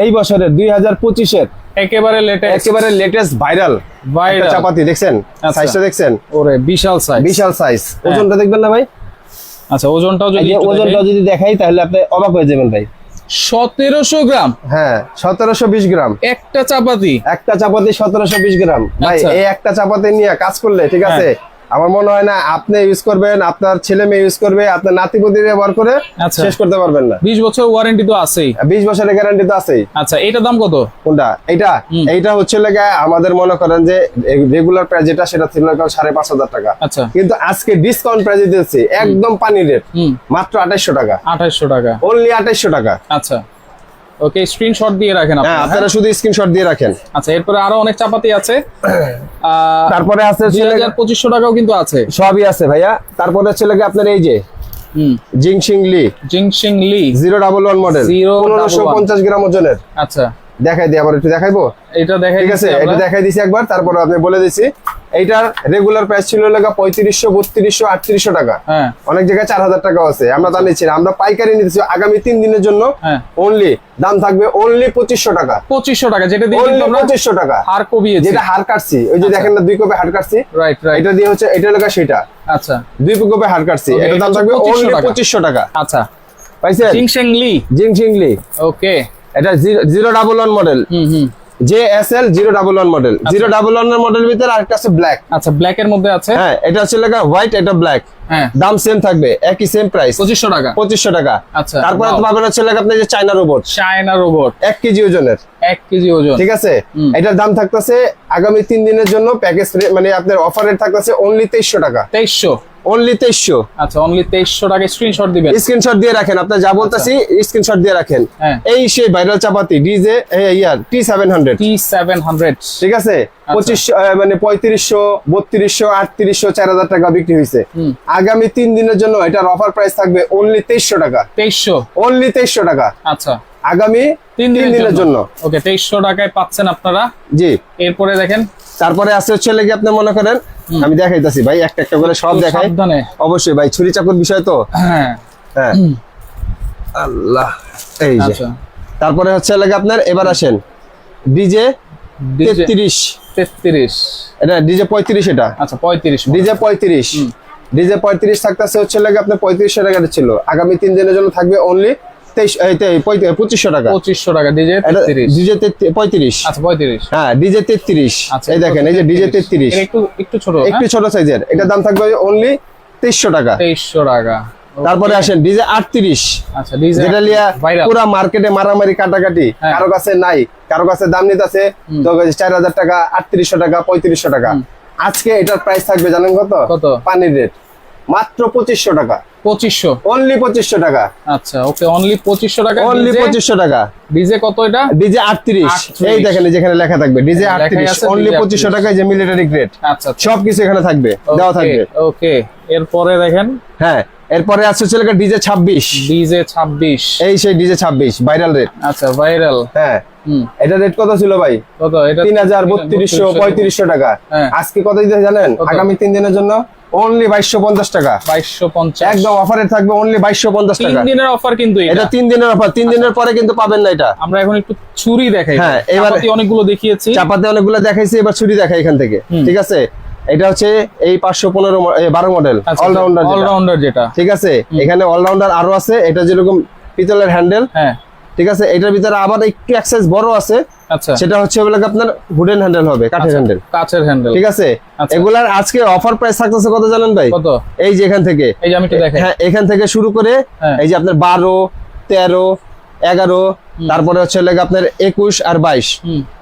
এই বছরের দুই হাজার পঁচিশের। একেবারে লেটেস্ট একেবারে লেটেস্ট ভাইরাল Viral। চাপাতি দেখছেন? আচ্ছা। সাইজটা দেখছেন? ওরে বিশাল সাইজ বিশাল সাইজ ওজনটা দেখবেন না ভাই? আচ্ছা ওজনটাও যদি ওজনটা যদি দেখাই তাহলে আপনি অবাক হয়ে যাবেন ভাই। সতেরোশো গ্রাম? হ্যাঁ সতেরোশো বিশ গ্রাম। একটা চাপাতি? একটা চাপাতি সতেরোশো বিশ গ্রাম। ভাই আচ্ছা। এই একটা চাপাতি নিয়ে কাজ করলে ঠিক আছে? আমার মনে হয় না আপনি ইউজ করবেন আপনার ছেলে মেয়ে ইউজ করবে আপনার নাতিপতি ব্যবহার করে আচ্ছা। শেষ করতে পারবেন না। বিশ বছর ওয়ারেন্টি তো আছেই। বিশ বছরের গ্যারান্টি তো আছেই। আচ্ছা এটার দাম কত? কোনটা? হুম। এইটা হচ্ছে লেগে আমাদের মনে করেন যে রেগুলার প্রাইস যেটা সেটা ছিল সাড়ে পাঁচ হাজার টাকা। আচ্ছা। কিন্তু আজকে ডিসকাউন্ট প্রাইস দিতেছি একদম পানি রেট মাত্র আঠাইশশো টাকা। আঠাইশশো টাকা। অনলি আঠাইশশো টাকা। আচ্ছা। ওকে স্ক্রিনশট দিয়ে রাখেন হ্যাঁ আপনারা আপনারা শুধু স্ক্রিনশট দিয়ে রাখেন। আচ্ছা এরপরে আরও অনেক চাপাতি আছে। তারপরে আছে দুই হচ্ছে হাজার পঁচিশশো টাকাও কিন্তু আছে। সবই আছে ভাইয়া। তারপরে হচ্ছে লেগে আপনার এই যে জিংশিং লি। জিংশিং লি। Zero double one model. 011 পনেরোশো পঞ্চাশ গ্রাম ওজনের। আচ্ছা। দেখাই দিই আবার একটু দেখাইবো? এটা দেখাই ঠিক আছে এটা দেখাই দিছি একবার তারপর আপনি বলে দিছি এইটার রেগুলার প্রাইস ছিল লেগা পঁয়ত্রিশশো বত্রিশশো আটত্রিশশো টাকা। হ্যাঁ। অনেক জায়গায় চার হাজার টাকা আছে। আমরা তা নিচ্ছি আমরা পাইকারি নিতেছি। আগামী তিন দিনের জন্য হ্যাঁ। অনলি দাম থাকবে অনলি পঁচিশশো টাকা। পঁচিশশো টাকা যেটা দিয়ে পঁচিশশো টাকা। হার কবিয়েছি যেটা হার কাটছি। ওই যে আচ্ছা। দেখেন না দুই কপে হার কাটছি। রাইট রাইট এটা দিয়ে হচ্ছে এটা লেগা সেটা। আচ্ছা। দুই কপে হার কাটছি। এটা দাম থাকবে 2500 অনলি। পঁচিশশো টাকা। আচ্ছা। পাইছেন? জিংশিং লি জিং চিংলি ওকে এটা জিরো ডাবল ওয়ান মডেল হুম হুম। J S L zero double one model zero double ওয়ানের মডেল ভিতরে আরেকটা আছে ব্ল্যাক আচ্ছা ব্ল্যাক এর মধ্যে আছে? হ্যাঁ এটা হচ্ছে লেখা হোয়াইট এটা ব্ল্যাক হ্যাঁ। দাম সেম থাকবে একই সেম প্রাইস পঁচিশশো টাকা। পঁচিশশো টাকা। আচ্ছা তারপরে তো পাবেন হচ্ছে লেখা আপনার যে চায়না রোবট চায়না রোবট এক কেজি ওজনের। এক কেজি ওজন। ঠিক আছে? এটার দাম থাকতেছে আগামী তিন দিনের জন্য প্যাকেজ মানে আপনার অফার রেট থাকতেছে অনলি তেইশশো টাকা। তেইশশো। অনলি তেইশশো। আচ্ছা অনলি টাকা স্ক্রিনশট দিবেন। স্ক্রিনশট দিয়ে রাখেন যা বলতেছি স্ক্রিনশট দিয়ে রাখেন। হ্যাঁ। এই সেই ভাইরাল চাপাতি DJ year T seven hundred T seven hundred ঠিক আছে? পঁচিশশো আহ, মানে পঁয়ত্রিশশো বত্রিশশো আটত্রিশশো চার হাজার টাকা বিক্রি হয়েছে আগামী তিন দিনের জন্য এটার অফার প্রাইস থাকবে অনলি তেইশশো টাকা। তেইশশো। অনলি তেইশশো টাকা। আচ্ছা। আগামী তিন তিন দিনের জন্য। ওকে তেইশশো টাকায় পাচ্ছেন আপনারা। জি। এরপরে দেখেন। তারপরে আছে হচ্ছে লেগে আপনি মনে করেন আমি দেখাইতেছি ভাই একটা একটা করে সব দেখাই। অবশ্যই ভাই ছুরি চাকুর বিষয় তো? হ্যাঁ। হ্যাঁ। আল্লাহ এই যে। আচ্ছা। তারপরে হচ্ছে লেগে আপনার এবার আসেন। ডিজে তেত্রিশ। তেত্রিশ। এটা ডিজে পঁয়ত্রিশ এটা? আচ্ছা পঁয়ত্রিশ ডিজে পঁয়ত্রিশ। ডিজে পঁয়ত্রিশ থাকতেছে হচ্ছে লাগে আপনার পঁয়ত্রিশশো টাকাটা ছিল। আগামী তিন দিনের জন্য থাকবে অনলি পঁচিশশো টাকা। পঁচিশশো টাকা ডিজে ডিজে পঁয়ত্রিশ। আচ্ছা পঁয়ত্রিশ। হ্যাঁ ডিজে তেত্রিশ। আচ্ছা এই দেখেন এই যে ডিজে তেত্রিশ। একটু একটু ছোট। একটু ছোট সাইজের। এটার দাম থাকবে অনলি তেইশশো টাকা। তেইশশো টাকা। তারপরে আসেন ডিজে আটত্রিশ। আচ্ছা যেটা লিয়া ভাইরাল পুরা মার্কেটে মারামারি কাটাকাটি। হ্যাঁ। কারও কাছে নাই কারও কাছে দাম নিতেছে। তো চার হাজার টাকা আটত্রিশশো টাকা পঁয়ত্রিশশো টাকা। আজকে এটার প্রাইস থাকবে জানেন কত? কত? পানির রেট মাত্র পঁচিশশো টাকা। পঁচিশশো। অনলি পঁচিশশো টাকা। আচ্ছা ওকে অনলি পঁচিশশো টাকা। অনলি পঁচিশশো টাকা। ডিজে কত এটা? ডিজে আটত্রিশ। এই দেখেন যেখানে লেখা থাকবে ডিজে হ্যাঁ, আটত্রিশ। অনলি পঁচিশশো টাকায় যে মিলিটারি গ্রেড আচ্ছা আচ্ছা। সবকিছু এখানে থাকবে দেওয়া থাকবে। ওকে এরপরে দেখেন হ্যাঁ। এরপরে আছে হচ্ছে ডিজে ছাব্বিশ। ডিজে ছাব্বিশ। এই সেই ডিজে ছাব্বিশ ভাইরাল রেট আচ্ছা ভাইরাল হ্যাঁ। এটা রেট কত ছিল ভাই? কত? এটা তিন হাজার বত্রিশশো পঁয়ত্রিশশো টাকা। হ্যাঁ। আজকে কত দিতে জানেন? আগামী তিন দিনের জন্য অনলি বাইশশো পঞ্চাশ টাকা। বাইশশো পঞ্চাশ। একদম অফারে থাকবে অনলি বাইশশো পঞ্চাশ তিন টাকা। দিনের অফার কিন্তু এটা। এটা তিন দিনের অফার তিন দিনের পরে কিন্তু পাবেন না এটা। আমরা এখন একটু ছুরি দেখাই। হ্যাঁ, এবার- অনেকগুলো দেখিয়েছি। চাপাতে অনেকগুলো দেখাইছি এবার ছুরি দেখাই এখান থেকে। ঠিক আছে? এটা হচ্ছে এই পাঁচশো পনেরো বারো মডেল অলরাউন্ডার অলরাউন্ডার যেটা। ঠিক আছে? এখানে অলরাউন্ডার আরও আছে এটা যেরকম পিতলের হ্যান্ডেল হ্যাঁ। ঠিক আছে? এটার ভিতরে আবার একটু এক্সাইজ বড় আছে আচ্ছা। সেটা হচ্ছে আপনার হুডেন হ্যান্ডেল হবে কাঠের হ্যান্ডেল কাঠের হ্যান্ডেল ঠিক আছে? আচ্ছা। এগুলার আজকে অফার প্রাইস থাকতেছে কত জানেন ভাই? কত? এই যে এখান থেকে। এই যে আমি একটু দেখাই। হ্যাঁ এখান থেকে শুরু করে হ্যাঁ। এই যে আপনার বারো তেরো এগারো তারপরে হচ্ছে লেগে আপনার একুশ আর বাইশ।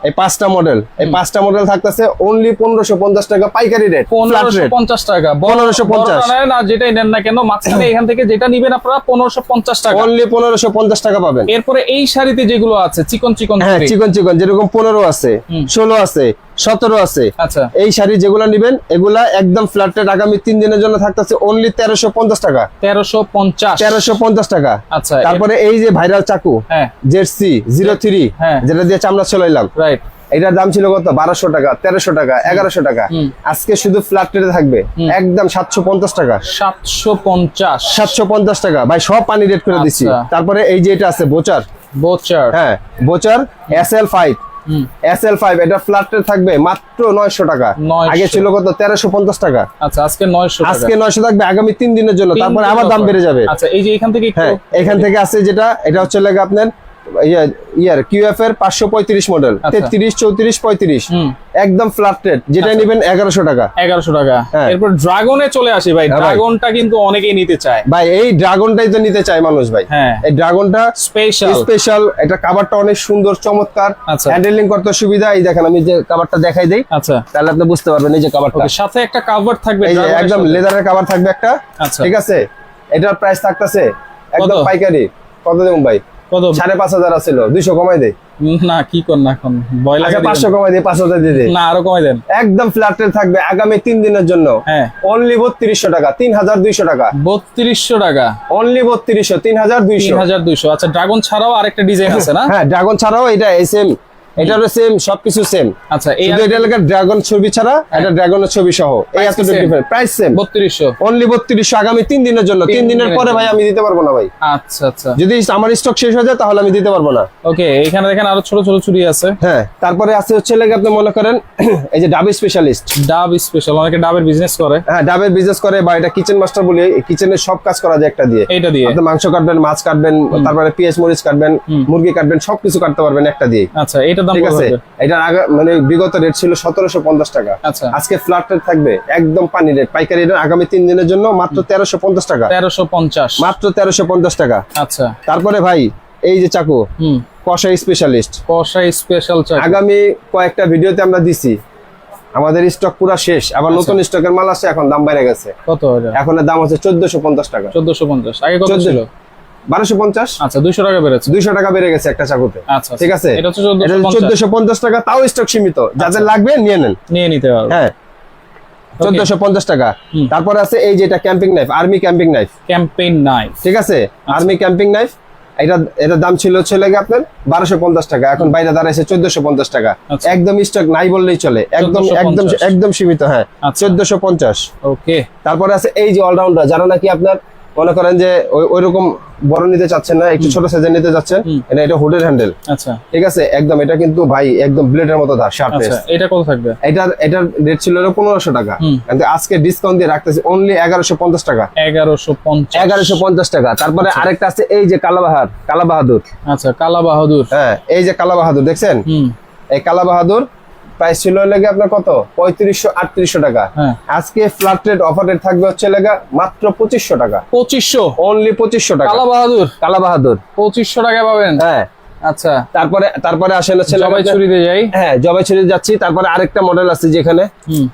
এই পাঁচটা মডেল এই পাঁচটা মডেল থাকতেছে অনলি পনেরোশো পঞ্চাশ টাকা পাইকারি রেট পনেরোশো পঞ্চাশ টাকা। 1550 নেন আর যেটাই নেন না কেন মাঝখানে এখান থেকে যেটা নিবেন আপনারা পনেরোশো পঞ্চাশ টাকা। অনলি পনেরোশো পঞ্চাশ টাকা পাবেন। এরপরে এই শাড়িতে যেগুলো আছে চিকন চিকন হ্যাঁ চিকন চিকন যেরকম পনেরো আছে ষোলো আছে সতেরো আছে। আচ্ছা। এই শাড়ি যেগুলো নিবেন এগুলা একদম ফ্ল্যাট রেট আগামী তিন দিনের জন্য থাকতেছে অনলি তেরোশো পঞ্চাশ টাকা। তেরোশো পঞ্চাশ। তেরোশো পঞ্চাশ টাকা। আচ্ছা তারপরে এই যে ভাইরাল চাকু হ্যাঁ। জেরসি জিরো থ্রি হ্যাঁ। যেটা দিয়ে চামড়া রাইট এটার দাম ছিল কত? বারোশো টাকা তেরোশো টাকা এগারোশো টাকা। আজকে শুধু ফ্ল্যাট রেটে থাকবে। একদম সাতশো পঞ্চাশ টাকা। সাতশো পঞ্চাশ। সাতশো পঞ্চাশ টাকা। ভাই সব পানি রেট করে দিচ্ছি। তারপরে এই যে এটা আছে বোচার বোচার হ্যাঁ বোচার এস এল ফাইভ এটা ফ্ল্যাট থাকবে মাত্র নয়শো টাকা। আগে ছিল কত? তেরোশো পঞ্চাশ টাকা। আচ্ছা আজকে নয়শো আজকে নয়শো থাকবে আগামী তিন দিনের জন্য। তারপরে আবার দাম বেড়ে যাবে। আচ্ছা এই যে এখান থেকে হ্যাঁ এখান থেকে আছে যেটা এটা হচ্ছে লাগে আপনার ইয়ার কিউএফ এর পাঁচশো পঁয়ত্রিশ মডেল আচ্ছা। তেত্রিশ চৌত্রিশ পঁয়ত্রিশ। একদম ফ্ল্যাট রেট যেটা নিবেন এগারোশো টাকা। এগারোশো টাকা। হ্যাঁ। এরপর ড্রাগনে চলে আসি ভাই। হ্যাঁ ড্রাগনটা কিন্তু অনেকেই নিতে চায়। ভাই এই ড্রাগনটাই তো নিতে চায় মানুষ ভাই। হ্যাঁ। এই ড্রাগনটা স্পেশাল স্পেশাল এটা কাভারটা অনেক সুন্দর চমৎকার। আচ্ছা। হ্যান্ডেলিং করতে সুবিধা। এই দেখেন আমি যে কাভারটা দেখাই দেই। আচ্ছা। তাহলে আপনি বুঝতে পারবেন এই যে কাভারটা সাথে একটা কাভার থাকবে একদম লেদারের কাভার থাকবে একটা। আচ্ছা। ঠিক আছে? এটার প্রাইস থাকতেছে। একদম? পাইকারি। কত দেবো ভাই? কত? সাড়ে পাঁচ হাজার আছিল। দুইশো কমাই দেয় না কি কর না এখন? ভয় লাগে আচ্ছা পাঁচশো কমাই দিয়ে পাঁচ হাজার দিয়ে না আরও কমাই দেন। একদম ফ্ল্যাট রেট থাকবে আগামী তিন দিনের জন্য। হ্যাঁ। অনলি বত্রিশশো টাকা তিন হাজার দুইশো টাকা। বত্রিশশো টাকা? অনলি বত্রিশশো তিন হাজার দুইশো। হাজার দুইশো। আচ্ছা ড্রাগন ছাড়াও আরেকটা ডিজাইন আছে না? হ্যাঁ ড্রাগন ছাড়াও এটা সেম এটারও সেম সবকিছু সেম আচ্ছা শুধু এটা এলাকার ড্রাগন ছবি ছাড়া এটা ড্রাগনের ছবি সহ। এই ডিফারেন্ট প্রাইস সেম বত্রিশশো। অনলি বত্রিশশো আগামী তিন দিনের জন্য। তিন তিন দিনের দিনের পরে ভাই আমি দিতে পারব না ভাই। আচ্ছা আচ্ছা। যদি আমার স্টক শেষ হয়ে যায় তাহলে আমি দিতে পারব না। ওকে এখানে দেখেন আরও ছোট ছোট চুড়ি আছে। হ্যাঁ তারপরে আছে হচ্ছে লেগে আপনি মনে করেন এই যে ডাবি স্পেশালিস্ট ডাব স্পেশাল অনেকে ডাবের বিজনেস করে। হ্যাঁ ডাবের বিজনেস করে বা এটা কিচেন মাস্টার বলি কিচেনের সব কাজ করা যায় একটা দিয়ে। এটা দিয়ে। আপনি মাংস কাটবেন মাছ কাটবেন তারপরে পেঁয়াজ মরিচ কাটবেন মুরগি কাটবেন সবকিছু কাটতে পারবেন একটা দিয়ে। আচ্ছা এইটার দাম ঠিক আছে। এটার আগে মানে বিগত রেট ছিল সতেরোশো পঞ্চাশ টাকা। আচ্ছা। আজকে ফ্ল্যাট রেট থাকবে একদম পানি রেট পাইকারি রেট আগামী দিনের জন্য মাত্র তেরোশো পঞ্চাশ টাকা। তেরোশো পঞ্চাশ। মাত্র তেরোশো পঞ্চাশ টাকা। আচ্ছা। তারপরে ভাই এই যে চাকু হুম। কষাই স্পেশালিস্ট কষাই স্পেশাল চাই আগামী কয়েকটা ভিডিওতে আমরা দিছি। আমাদের স্টক পুরা শেষ। আবার আচ্ছা। নতুন স্টকের মাল আসছে এখন দাম বেড়ে গেছে। কত এখন দাম হচ্ছে চোদ্দশো পঞ্চাশ টাকা। চোদ্দশো পঞ্চাশ। আগে কত 14 ছিল? বারোশো পঞ্চাশ। আচ্ছা দুইশো টাকা বেড়েছে। দুইশো টাকা বেড়ে গেছে একটা চাকুতে। আচ্ছা ঠিক আছে? এটা চোদ্দশো পঞ্চাশ। টাকা তাও স্টক সীমিত। যাদের লাগবে নিয়ে নেন। নিয়ে নিতে পারব হ্যাঁ। চোদ্দশো পঞ্চাশ টাকা। হুম। আছে এই যেটা camping knife army camping knife campaign knife ঠিক আছে। আর্মি ক্যাম্পিং নাইফ এটা এটার দাম ছিল হচ্ছে লাগে আপনার বারোশো পঞ্চাশ টাকা। এখন বাইরে দাঁড়াইছে চোদ্দশো পঞ্চাশ টাকা। আচ্ছা। একদম স্টক নাই বললেই চলে। একদম একদম একদম সীমিত হ্যাঁ। আচ্ছা। চোদ্দশো পঞ্চাশ। ওকে তারপরে আছে এই যে অলরাউন্ডার যারা নাকি আপনার? মনে করেন যে ওই ওইরকম বড় নিতে চাচ্ছেন না একটু ছোট সাইজের নিতে চাচ্ছেন এটা এটা হুডের হ্যান্ডেল আচ্ছা। ঠিক আছে? একদম এটা কিন্তু ভাই একদম ব্লেডের মতো ধার শার্প আচ্ছা এটা কত থাকবে? এটার এটার রেট ছিল পনেরোশো টাকা। কিন্তু আজকে ডিসকাউন্ট দিয়ে রাখতেছি অনলি এগারোশো পঞ্চাশ টাকা। এগারোশো পঞ্চাশ। এগারোশো পঞ্চাশ টাকা। তারপরে আরেকটা আছে এই যে কালাবাহার কালা বাহাদুর আচ্ছা কালা বাহাদুর হ্যাঁ এই যে কালা বাহাদুর দেখছেন এই কালা বাহাদুর প্রাইস ছিল লেগে আপনার কত? পঁয়ত্রিশশো আটত্রিশশো টাকা। হ্যাঁ। আজকে ফ্ল্যাট রেট অফার রেট থাকবে হচ্ছে লেগা মাত্র পঁচিশশো টাকা। পঁচিশশো? অনলি পঁচিশশো টাকা। কালা বাহাদুর কালা বাহাদুর পঁচিশশো টাকা পাবেন? হ্যাঁ। আচ্ছা। তারপরে তারপরে হচ্ছে যাই। হ্যাঁ জবাই যাচ্ছি। তারপরে আরেকটা মডেল আছে যেখানে হুম।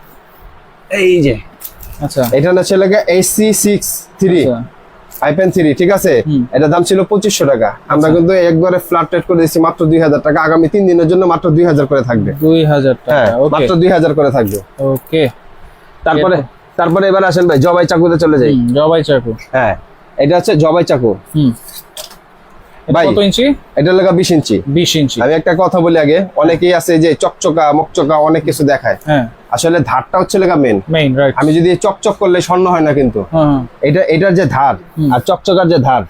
এই যে। আচ্ছা। এটা হচ্ছে লেগে এসি সিক্স থ্রি আচ্ছা। আইপেন থ্রি ঠিক আছে? এটার দাম ছিল পঁচিশশো টাকা। আমরা কিন্তু একবারে ফ্ল্যাট রেট করে দিচ্ছি মাত্র দুই হাজার টাকা। আগামী তিন দিনের জন্য মাত্র দুই হাজার করে থাকবে। দুই হাজার হ্যাঁ মাত্র দুই হাজার করে থাকবে। ওকে তারপরে তারপরে এবার আসেন ভাই জবাই চাকুতে চলে যাই। জবাই চাকু। হ্যাঁ এটা হচ্ছে জবাই চাকু। হুম। কত ইঞ্চি? এটা লাগা বিশ ইঞ্চি। বিশ ইঞ্চি। আমি একটা কথা বলি আগে অনেকেই আছে যে চকচকা মকচকা অনেক কিছু দেখায়। হ্যাঁ। আসলে ধারটা হচ্ছে লেগা মেন মেইন রাইট আমি যদি চকচক করলে স্বর্ণ হয় না কিন্তু। হ্যাঁ এটা এটার যে ধার আর চকচকার যে ধার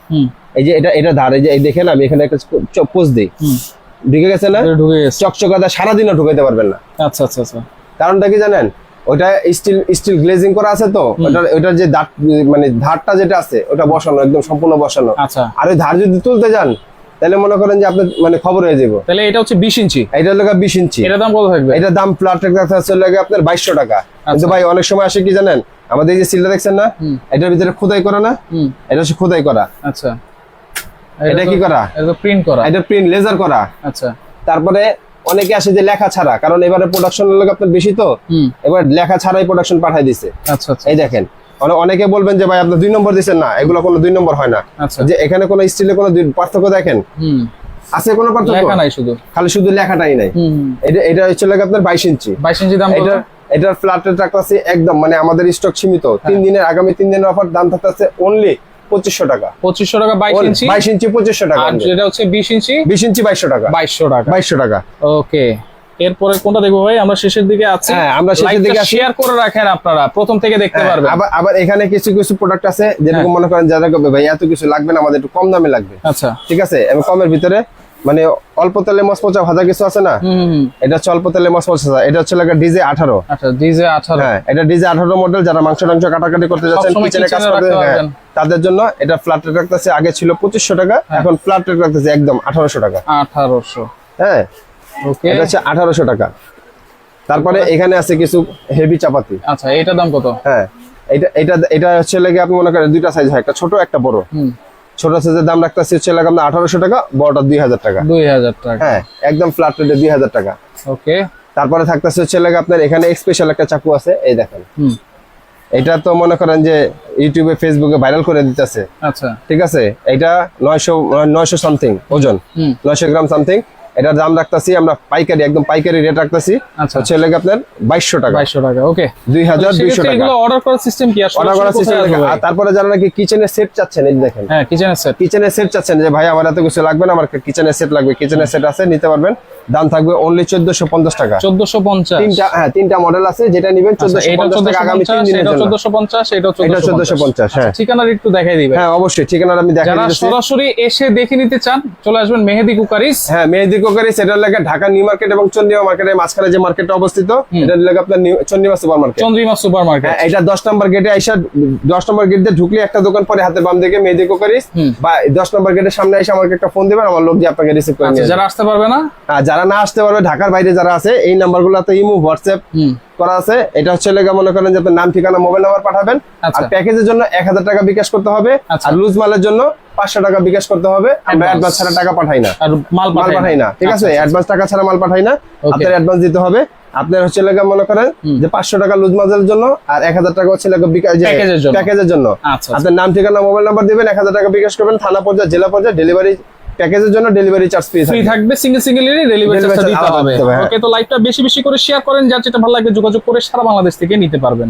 এই যে এটা এটা ধার এই যে এই দেখেন আমি এখানে একটা পোজ দিই। ঢুকে গেছে না? ঢুকে গেছে। চকচকাটা সারাদিনও ঢুকাইতে পারবেন না। আচ্ছা আচ্ছা আচ্ছা। কারণটা কি জানেন? ওটা স্টিল স্টিল গ্লেজিং করা আছে তো? ওটার ওটার যে দাঁত মানে ধারটা যেটা আছে ওটা বসানো একদম সম্পূর্ণ বসানো। আচ্ছা। আর ওই ধার যদি তুলতে যান তাহলে মনে করেন যে আপনার মানে খবর হয়ে যাব। তাহলে এটা হচ্ছে বিশ ইঞ্চি। এটা লাগা বিশ ইঞ্চি। এটার দাম কত থাকবে? এটার দাম প্লাট লাগে আপনার বাইশশো টাকা। কিন্তু ভাই অনেক সময় আসে কি জানেন? আমাদের এই যে সিলটা দেখছেন না? এটার ভিতরে খোদাই করা না? এটা হচ্ছে খোদাই করা। আচ্ছা। এটা কি করা? এটা প্রিন্ট করা। এটা প্রিন্ট লেজার করা। আচ্ছা। তারপরে অনেকে আসে যে লেখা ছাড়া কারণ এবারে প্রোডাকশন লোক আপনার বেশি তো। এবার লেখা ছাড়াই প্রোডাকশন পাঠাই দিছে। আচ্ছা আচ্ছা। এই দেখেন অনেকে বলবেন যে ভাই আপনি দুই নম্বর দিচ্ছেন না এগুলো কোনো দুই নম্বর হয় না। আচ্ছা। যে এখানে কোনো স্টিলে কোনো পার্থক্য দেখেন? আছে কোনো পার্থক্য? লেখা নাই শুধু। খালি শুধু লেখাটাই নাই। এটা এটা হচ্ছে লাগে আপনার বাইশ ইঞ্চি। বাইশ ইঞ্চি দাম এটা এটার ফ্ল্যাট রেট রাখতেছে একদম মানে আমাদের স্টক সীমিত। হ্যাঁ। তিন দিনের আগামী তিন দিনের অফার দাম থাকতেছে অনলি পঁচিশশো টাকা। পঁচিশশো টাকা বাইশ ইঞ্চি? বাইশ ইঞ্চি পঁচিশশো টাকা আর যেটা হচ্ছে বিশ ইঞ্চি? বিশ ইঞ্চি বাইশশো টাকা। বাইশশো টাকা। বাইশশো টাকা। ওকে। এরপরে কোনটা দেখব ভাই? আমরা শেষের দিকে আছি। হ্যাঁ, আমরা শেষের দিকে শেয়ার করে রাখেন আপনারা। প্রথম থেকে দেখতে হ্যাঁ, পারবেন। আবার আবার এখানে কিছু কিছু প্রোডাক্ট আছে যেরকম হ্যাঁ। মনে করেন যারা ভাই এত কিছু লাগবে না আমাদের একটু কম দামে লাগবে। আচ্ছা। ঠিক আছে? আমি কমের ভিতরে মানে অল্প তেলে মশমচা ভাজা কিছু আছে না? এটা হচ্ছে অল্প তেলে মশমচা এটা হচ্ছে লাগে ডিজে আঠারো। আচ্ছা ডিজে আঠারো। হ্যাঁ এটা ডিজে আঠারো মডেল যারা মাংস টাংস কাটাকাটি করতে যাচ্ছেন কিচেনে কাজ করতে হ্যাঁ, তাদের জন্য এটা ফ্ল্যাট রেট রাখতেছে আগে ছিল পঁচিশশো টাকা এখন ফ্ল্যাট রেট রাখতেছে একদম আঠারোশো টাকা। আঠারোশো। হ্যাঁ এটা হচ্ছে আঠারোশো টাকা। তারপরে এখানে আছে কিছু হেভি চাপাতি আচ্ছা এটা দাম কত? হ্যাঁ এটা এটা এটা হচ্ছে লাগে আপনি মনে করেন দুইটা সাইজ হয় একটা ছোট একটা বড়। ছোট সাইজের দাম রাখতেছি হচ্ছে লাগে আপনার আঠারোশো টাকা বড়টা দুই হাজার টাকা। দুই হাজার টাকা। হ্যাঁ একদম ফ্ল্যাট রেটে দুই হাজার টাকা। ওকে তারপরে থাকতেছে হচ্ছে লাগে আপনার এখানে স্পেশাল একটা চাকু আছে এই দেখেন। এটা তো মনে করেন যে ইউটিউবে ফেসবুকে ভাইরাল করে দিতেছে। আচ্ছা। ঠিক আছে? এটা নয়শো নয়শো সামথিং ওজন। হুম। নয়শো গ্রাম সামথিং এটার দাম রাখতেছি আমরা পাইকারি একদম পাইকারি রেট রাখতেছি। আচ্ছা। হচ্ছে লাগে আপনার বাইশশো টাকা। বাইশশো টাকা ওকে দুই হাজার দুইশো টাকা। অর্ডার করার সিস্টেম কি? আসলে অর্ডার করার সিস্টেম? আর তারপরে যারা নাকি কিচেনের সেট চাচ্ছেন এই দেখেন। হ্যাঁ কিচেনের সেট কিচেনের সেট চাচ্ছেন যে ভাই আমার এত কিছু লাগবে না আমার কিচেনের সেট লাগবে। কিচেনের সেট আছে নিতে পারবেন। দাম থাকবে অনলি চোদ্দশো পঞ্চাশ টাকা। চোদ্দশো পঞ্চাশ। তিনটা হ্যাঁ তিনটা মডেল আছে যেটা নিবেন আচ্ছা, চোদ্দশো পঞ্চাশ টাকা আগামী তিন দিনের জন্য। এটা এটা পঞ্চাশ। হ্যাঁ। ঠিকানার একটু দেখাই দিবে হ্যাঁ অবশ্যই ঠিকানাটা আমি দেখা যারা সরাসরি এসে দেখে নিতে চান চলে আসবেন মেহেদি কুকারিস। হ্যাঁ মেহেদি কোকারি সেটার লাগে ঢাকা নিউ মার্কেট এবং চন্ডিমা মার্কেটের মাঝখানে যে মার্কেটটা অবস্থিত এটার লাগে আপনার new- Chandima super market Chandrima super market হ্যাঁ এটা দশ নম্বর গেটে আইসা দশ নম্বর গেট দিয়ে ঢুকলে একটা দোকান পরে হাতের বাম দিকে মেহেদি কোকারিস। বা দশ নম্বর গেটের সামনে এসে আমাকে একটা ফোন দিবেন আমার লোক যে আপনাকে রিসিভ করে আচ্ছা নিয়ে যারা আসতে পারবে না? হ্যাঁ, যারা না আসতে পারবে ঢাকার বাইরে যারা আছে এই নাম্বারগুলোতে ইমো হোয়াটসঅ্যাপ করা আছে। এটা হচ্ছে লেগে মনে করেন যে আপনার নাম ঠিকানা মোবাইল নাম্বার পাঠাবেন। আচ্ছা। আর প্যাকেজের জন্য এক হাজার টাকা বিকাশ করতে হবে। আচ্ছা। আর লুজ মালের জন্য পাঁচশো টাকা বিকাশ করতে হবে। আমরা অ্যাডভান্স ছাড়া টাকা পাঠাই না। মাল মাল পাঠাই না। ঠিক আছে? আচ্ছা, আচ্ছা। অ্যাডভান্স টাকা ছাড়া মাল পাঠাই না। আপনার অ্যাডভান্স দিতে হবে। আপনার হচ্ছে লেগে মনে করেন যে পাঁচশো টাকা লুজ মালের জন্য আর এক হাজার টাকা হচ্ছে। প্যাকেজের জন্য। আচ্ছা আচ্ছা। আপনার নাম ঠিকানা মোবাইল নাম্বার দিবেন এক হাজার টাকা বিকাশ করবেন। থানা পর্যায়ে জেলা পর্যায়ে ডেলিভারি প্যাকেজের জন্য ডেলিভারি চার্জ ফ্রি ফ্রি থাকবে। সিঙ্গেল সিঙ্গেলেরই ডেলিভারি চার্জ দিতে হবে। হবে, হ্যাঁ। ওকে তো লাইভটা বেশি বেশি করে শেয়ার করেন যার যেটা ভালো লাগে যোগাযোগ করে সারা বাংলাদেশ থেকে নিতে পারবেন।